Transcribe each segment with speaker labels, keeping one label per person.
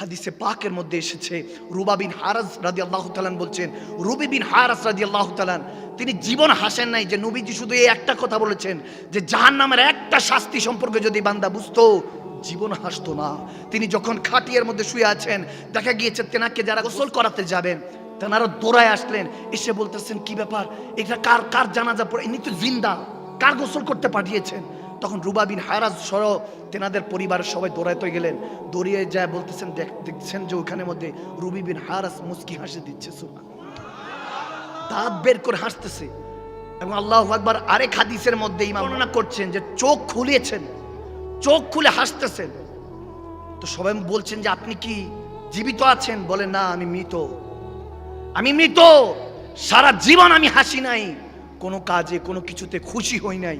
Speaker 1: হাদিসে পাকের মধ্যে এসেছে, রুবা বিন হারাজ রাদি আল্লাহ তালান বলছেন, রুবি বিন হারাজ রাদি আল্লাহ তালান তিনি জীবন হাসেন নাই যে নবীজি শুধু এই একটা কথা বলেছেন, যে জাহান নামের একটা শাস্তি সম্পর্কে যদি বান্দা বুঝতো, জীবন হাসতো না। তিনি যখন খাটিয়ার মধ্যে শুয়ে আছেন, দেখা গিয়েছে তেনাকে যারা গোসল করাতে যাবেন, তেনারা দৌড়ায় আসলেন, এসে বলতেছেন, কি ব্যাপার? এটা কার কার জানাজা পড়ে? ইনি তো জিন্দা। কার গোসল করতে পাঠিয়েছেন? তখন রুবা বিন হারাজ সর তেনাদের পরিবারের সবাই দৌড়াইতে গেলেন। দৌড়িয়ে যায় বলতেছেন, দেখ- দেখছেন যে ওখানের মধ্যে রুবি বিন হারাজ মুস্কি হাসি দিচ্ছে, সুবহান দাঁত বের করে হাসতেছে। এবং আল্লাহ আকবার আরেক হাদিসের মধ্যে বর্ণনা করছেন যে, চোখ খুলিয়েছেন চোখ খুলে হাসতেছেন। তো সবাই বলছেন যে, আপনি কি জীবিত আছেন? বলে, না, আমি মৃত। আমি মৃত? সারা জীবন আমি হাসি নাই। কোনো কাজে, কোনো কিছুতে খুশি হই নাই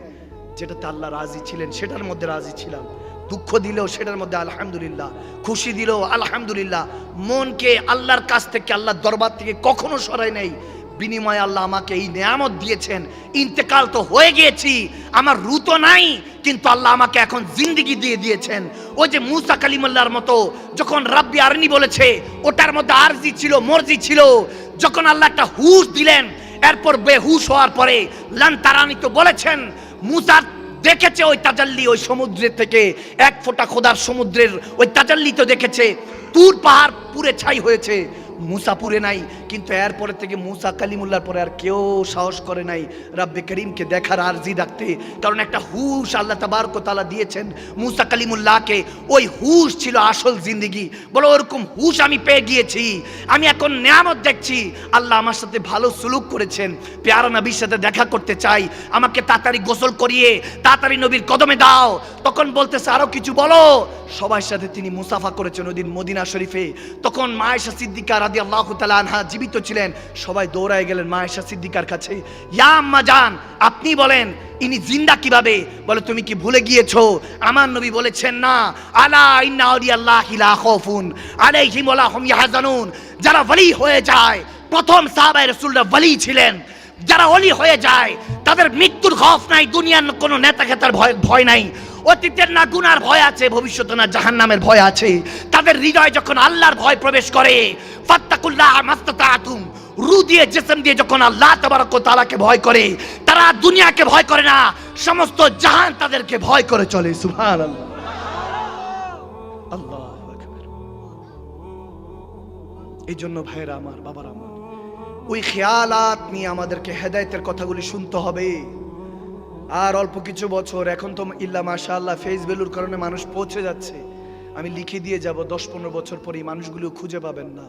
Speaker 1: যেটাতে আল্লাহ রাজি ছিলেন, সেটার মধ্যে রাজি ছিলাম। দুঃখ দিলেও সেটার মধ্যে আলহামদুলিল্লাহ, খুশি দিলেও আলহামদুলিল্লাহ, মনকে আল্লাহর কাছ থেকে, আল্লাহর দরবার থেকে কখনো সরাই নাই। বিনিময়ে আল্লাহ আমাকে এই নেয়ামত দিয়েছেন, ইন্তেকাল তো হয়ে গিয়েছি, আমার রু তো নাই, কিন্তু আল্লাহ আমাকে এখন জিন্দিগি দিয়ে দিয়েছেন। ওই যে মুসা কালিমুল্লাহর মতো, যখন রাব্বি আরনি বলেছে, ওটার মধ্যে আরজি ছিল, মর্জি ছিল, যখন আল্লাহ একটা হুশ দিলেন এরপর বেহুশ হওয়ার পরে লানতারানি তো বলেছেন মুসার দেখেছে ওই তাজাল্লি ওই সমুদ্রের থেকে, এক ফোঁটা খোদার সমুদ্রের ওই তাজাল্লি তো দেখেছে, তুর পাহাড় পুরে ছাই হয়েছে। মুসা পুরে নাই, কিন্তু এরপরে থেকে মুসা কালিমুল্লার পরে আর কেউ সাহস করে নাই রাব্বে করিমকে দেখার আরজি রাখতে। কারণ একটা হুশ আল্লাহ তাবারক তালা দিয়েছেন মুসা কালিমুল্লাহকে, ওই হুশ ছিল আসল জিন্দিগি। বলো, ওরকম হুশ আমি পেয়ে গিয়েছি, আমি এখন নিয়ামত দেখছি। আল্লাহ আমার সাথে ভালো সুলুক করেছেন, পেয়ারা নবীর সাথে দেখা করতে চাই। আমাকে তাড়াতাড়ি গোসল করিয়ে, তাড়াতাড়ি নবীর কদমে দাও। তখন বলতেছে, আরও কিছু বলো। সবার সাথে তিনি মুসাফা করেছেন ওদিন মদিনা শরীফে। তখন মায়েশা সিদ্দিকা রাদি আল্লাহ আনহা জীবিত ছিলেন। সবাই দৌড়ায় গেলেন মায়েশা সিদ্দিকার কাছে। ইয়া আম্মা জান, আপনি বলেন, ইনি জিন্দা কীভাবে? বলে, তুমি কি ভুলে গিয়েছো? আমার নবী বলেছেন না, আলা ইন্না আউলিয়াল্লাহি লা খাউফুন, আলাইহিম ওয়া হুম ইয়াহজানুন। যারা ওলি হয়ে যায়, প্রথম সাহাবায়ে রাসূলরা ওলি ছিলেন। যারা অলি হয়ে যায়, তাদের মৃত্যুর খফ নাই, দুনিয়ার কোনো নেতা খেতার ভয় ভয় নাই। অতীতের না গুনার ভয় আছে, ভবিষ্যতে না জাহান্নামের ভয় আছে। তাদের হৃদয় যখন আল্লাহর ভয় প্রবেশ করে মাস্তাতাতুম, রু দিয়ে, জিসম দিয়ে যখন আল্লাহ তাবারক ওয়া তাআলাকে ভয় করে, তারা দুনিয়াকে ভয় করে না, সমস্ত জাহান তাদেরকে ভয় করে চলে আল্লাহু এই জন্য ভাইরা আমার, বাবার আমার ওই খেয়ালাত নিয়ে আমাদেরকে হেদায়তের কথাগুলি শুনতে হবে। আর অল্প কিছু বছর এখন তো ইল্লা মাশা আল্লাহ ফেস ভ্যালুর কারণে মানুষ পৌঁছে যাচ্ছে। আমি লিখে দিয়ে যাব, দশ পনেরো বছর পরে এই মানুষগুলো খুঁজে পাবেন না।